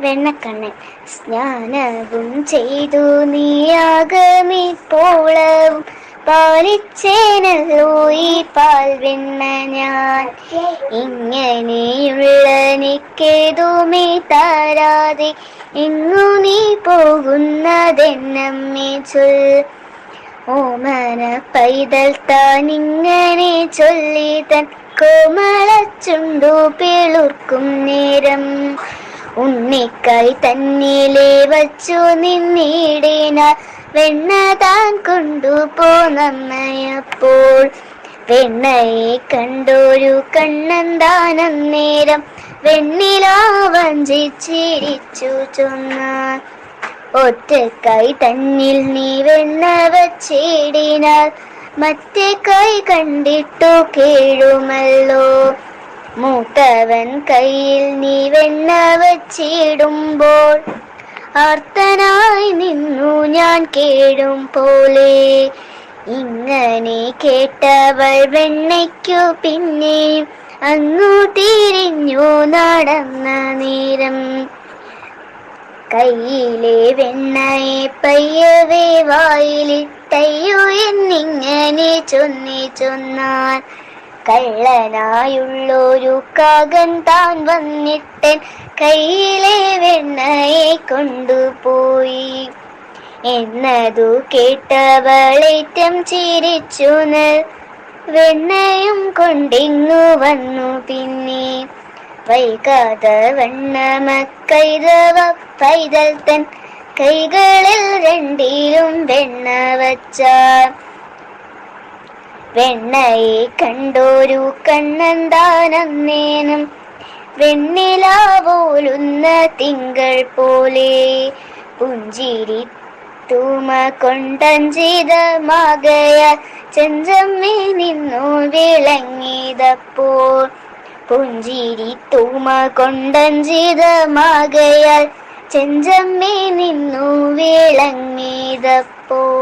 വെണ്ണക്കണ്ണൻ സ്നാനവും ചെയ്തു നീയാകമിപ്പോളവും പാലിച്ചേനല്ലോ ഈ പാൽ വെണ്ണ ഞാൻ. ഇങ്ങനെയുള്ള നിക്കേതുമേ താരാതെ എങ്ങു നീ പോകുന്നതെന്നമ്മേ ചൊൽ. ഓമന പൈതൽ താനിങ്ങനെ ചൊല്ലി തൻ കോമളച്ചുണ്ടു പിളുർക്കും നേരം. ഉണ്ണിക്കായി തന്നിലെ വച്ചു നിന്നിടേന. വെണ്ണ താൻ കൊണ്ടുപോന്നമ്മയപ്പോൾ വെണ്ണയെ കണ്ടൊരു കണ്ണൻ വെണ്ണിലാവഞ്ചി നേരം. വെണ്ണിലാവഞ്ചിച്ചിരിച്ചു ചൊന്നാൻ ഒറ്റക്കൈ തന്നിൽ നീ വെണ്ണ വച്ചിടിനാൽ. മറ്റേ കൈ കണ്ടിട്ടു കേഴുമല്ലോ? മൂത്തവൻ കയ്യിൽ നീ വെണ്ണ വച്ചിടുമ്പോൾ ആർത്തനായി നിന്നു ഞാൻ കേടും പോലെ. ഇങ്ങനെ കേട്ടവൾ വെണ്ണയ്ക്കു പിന്നെ അങ്ങു തിരിഞ്ഞു നടന്ന നേരം. കയ്യിലെ വെണ്ണയെ പയ്യവേ ചൊന്നി ചൊന്നാൻ കള്ളനായുള്ളൊരു കാകൻ താൻ വന്നിട്ടൻ കയ്യിലെ വെണ്ണയെ കൊണ്ടുപോയി. എന്നതു കേട്ടവളേറ്റം ചിരിച്ചു നൽ. വെണ്ണയും കൊണ്ടിങ്ങു വന്നു പിന്നെ. വൈകാതെ വണ്ണമക്കൈതവ പൈതൽ തൻ കൈകളിൽ രണ്ടിലും വെണ്ണ വച്ച വെണ്ണയെ കണ്ടോരു കണ്ണന്താനന്നേനും വെണ്ണിലാവോലുന്ന തിങ്കൾ പോലെ പുഞ്ചിരി തൂമ കൊണ്ടഞ്ചിതമാകയ ചെഞ്ചമ്മി നിന്നു വിളങ്ങിയതപ്പോൾ. പുഞ്ചിരി തൂമ കൊണ്ടഞ്ചിതമാകയാൽ ചെഞ്ചമ്മി നിന്നു വിളങ്ങിയതപ്പോൾ.